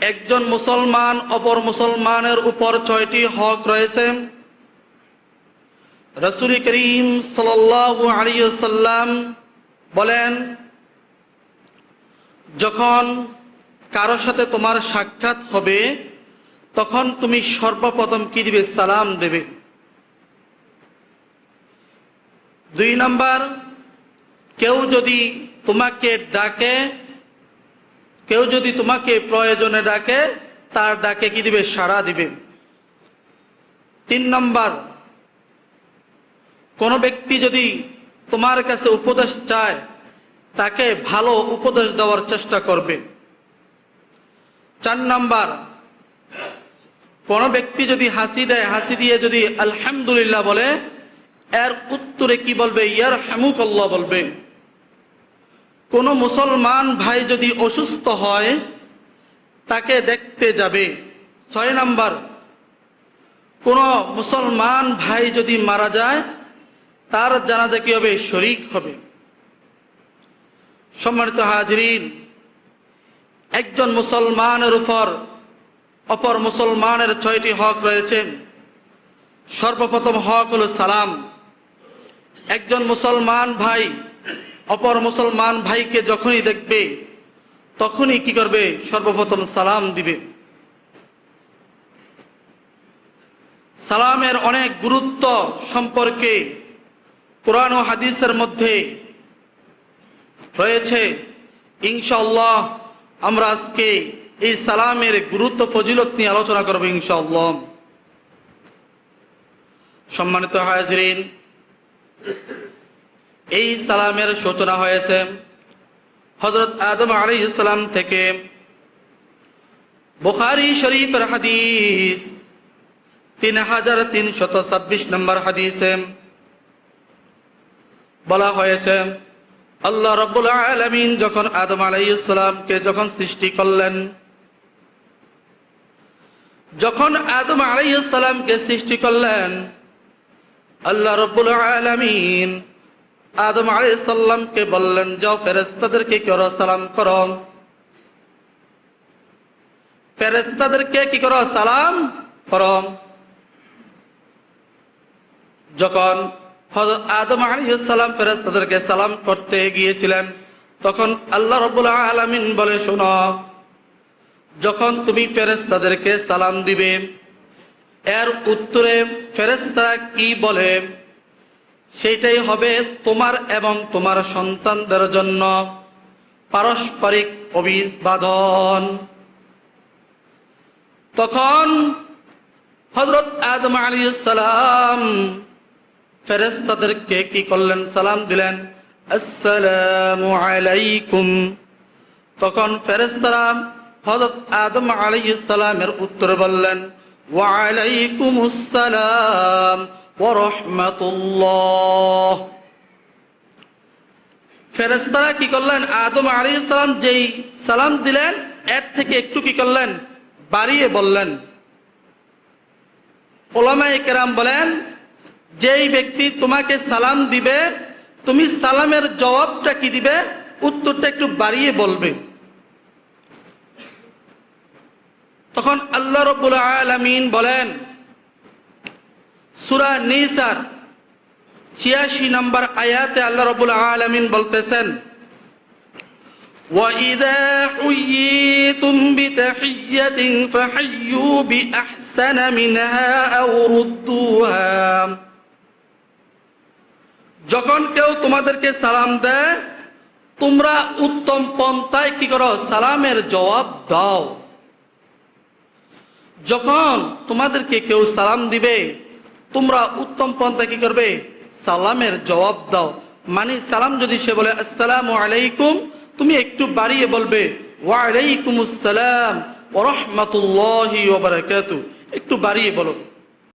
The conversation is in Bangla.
একজন মুসলমান অপর মুসলমানের উপর ছয়টি হক রয়েছে। রসুল করিম সাল্লাম বলেন, যখন কারও সাথে তোমার সাক্ষাৎ হবে, তখন তুমি সর্বপ্রথম কি দিবে? সালাম দেবে। দুই নাম্বার, কেউ যদি তোমাকে ডাকে কেউ যদি তোমাকে প্রয়োজনে ডাকে, তার ডাকে কি দিবে? সাড়া দিবে। তিন নম্বর, কোনো ব্যক্তি যদি তোমার কাছে উপদেশ চায়, তাকে ভালো উপদেশ দেওয়ার চেষ্টা করবে। চার নাম্বার, কোনো ব্যক্তি যদি হাসি দেয়, হাসি দিয়ে যদি আলহামদুলিল্লাহ বলে, এর উত্তরে কি বলবে? ইয়ার হামুকল্লাহ বলবে। কোনো মুসলমান ভাই যদি অসুস্থ হয়, তাকে দেখতে যাবে। ছয় নাম্বার, কোনো মুসলমান ভাই যদি মারা যায়, তার জানাজা কি হবে? শরিক হবে। সম্মানিত হাজরিন, একজন মুসলমানের উপর অপর মুসলমানের ছয়টি হক রয়েছে। সর্বপ্রথম হক হলো সালাম। একজন মুসলমান ভাই অপর মুসলমান ভাইকে যখনই দেখবে, তখনই কি করবে? সর্বপ্রথম সালাম দিবে। সালামের অনেক গুরুত্ব সম্পর্কে কোরআন ও হাদিসের মধ্যে রয়েছে। ইনশাআল্লাহ, আমরা আজকে এই সালামের গুরুত্ব ফজিলত নিয়ে আলোচনা করব ইনশাআল্লাহ। সম্মানিত হাজরিন এই সালামের সূচনা হয়েছে। হজরত আদম আলী ইসলাম থেকে। বুখারি শরীফের হাদিস তিন হাজার তিনশত ছাব্বিশ নম্বর হাদিসে বলা হয়েছে, আল্লাহ রব্বুল আলমিন যখন আদম আলাইসালামকে যখন সৃষ্টি করলেন, যখন আদম আলাইসালামকে সৃষ্টি করলেন, আল্লাহ রব্বুল আলমিন আদম আলাইসাল্লামকে বললেন, যাও ফেরেস্তাদেরকে করো? সালাম করো। ফেরেস্তাদেরকে কি করো? সালাম করো। যখন আদম আলাইহিসসালাম ফেরেশতাদেরকে সালাম করতে গিয়েছিলেন, তখন আল্লাহ রাব্বুল আলামিন বলে, শোনো, যখন তুমি ফেরেশতাদেরকে সালাম দিবে, এর উত্তরে ফেরেশতারা কি বলে সেইটাই হবে তোমার এবং তোমার সন্তানদের জন্য পারস্পরিক অভিবাদন। তখন হজরত আদম আলাইহিস সালাম ফেরেস্তাদেরকে কি করলেন? সালাম দিলেন, আসসালামু আলাইকুম। তখন ফেরেস্তারা হযরত আদম আলাইহিস সালামের উত্তর বললেন, ওয়া আলাইকুমুস ওয়া ফেরেস্তারা কি করলেন? আদম আলাইহিস সালাম যেই সালাম দিলেন, এর থেকে একটু কি করলেন? বাড়িয়ে বললেন। ওলামায়ে কেরাম বলেন, যেই ব্যক্তি তোমাকে সালাম দিবে, তুমি সালামের জবাবটা কি দিবে? উত্তরটা একটু বাড়িয়ে বলবে। তখন আল্লাহ রব্বুল আলামিন বলেন সুরা নিসার ছিয়াশি নম্বর আয়াতে আল্লাহ রব্বুল আলামিন বলতেছেন وَإِذَا حُيِّيتُم بِتَحِيَّةٍ فَحَيُّوا بِأَحْسَنَ مِنْهَا أَوْ رُدُّوهَا যখন কেউ তোমাদেরকে সালাম দেয় তোমরা উত্তম পন্থায় কি করো সালামের জবাব দাও যখন তোমাদেরকে কেউ সালাম দিবে তোমরা উত্তম পন্থা কি করবে? সালামের জবাব দাও। মানে সালাম যদি সে বলে, আসসালামু আলাইকুম তুমি একটু বাড়িয়ে বলবে ওয়ালাইকুম আসসালাম ওরহমতুল্লাহ একটু বাড়িয়ে বলো।